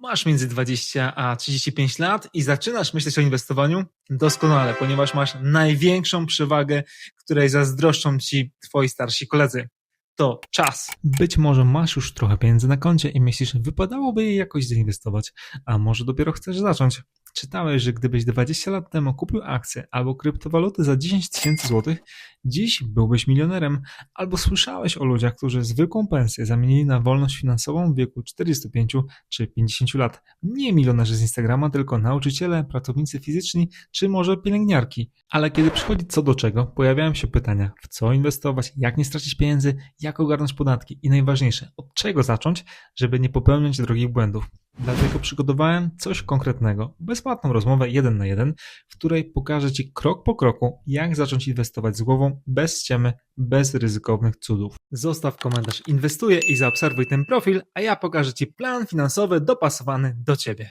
Masz między 20 a 35 lat i zaczynasz myśleć o inwestowaniu? Doskonale, ponieważ masz największą przewagę, której zazdroszczą ci twoi starsi koledzy. To czas. Być może masz już trochę pieniędzy na koncie i myślisz, wypadałoby je jakoś zainwestować, a może dopiero chcesz zacząć. Czytałeś, że gdybyś 20 lat temu kupił akcje albo kryptowaluty za 10 tysięcy złotych, dziś byłbyś milionerem. Albo słyszałeś o ludziach, którzy zwykłą pensję zamienili na wolność finansową w wieku 45 czy 50 lat. Nie milionerzy z Instagrama, tylko nauczyciele, pracownicy fizyczni czy może pielęgniarki. Ale kiedy przychodzi co do czego, pojawiają się pytania, w co inwestować, jak nie stracić pieniędzy, jak ogarnąć podatki i najważniejsze, od czego zacząć, żeby nie popełniać drogich błędów. Dlatego przygotowałem coś konkretnego, bezpłatną rozmowę jeden na jeden, w której pokażę Ci krok po kroku, jak zacząć inwestować z głową, bez ściemy, bez ryzykownych cudów. Zostaw komentarz, inwestuję i zaobserwuj ten profil, a ja pokażę Ci plan finansowy dopasowany do Ciebie.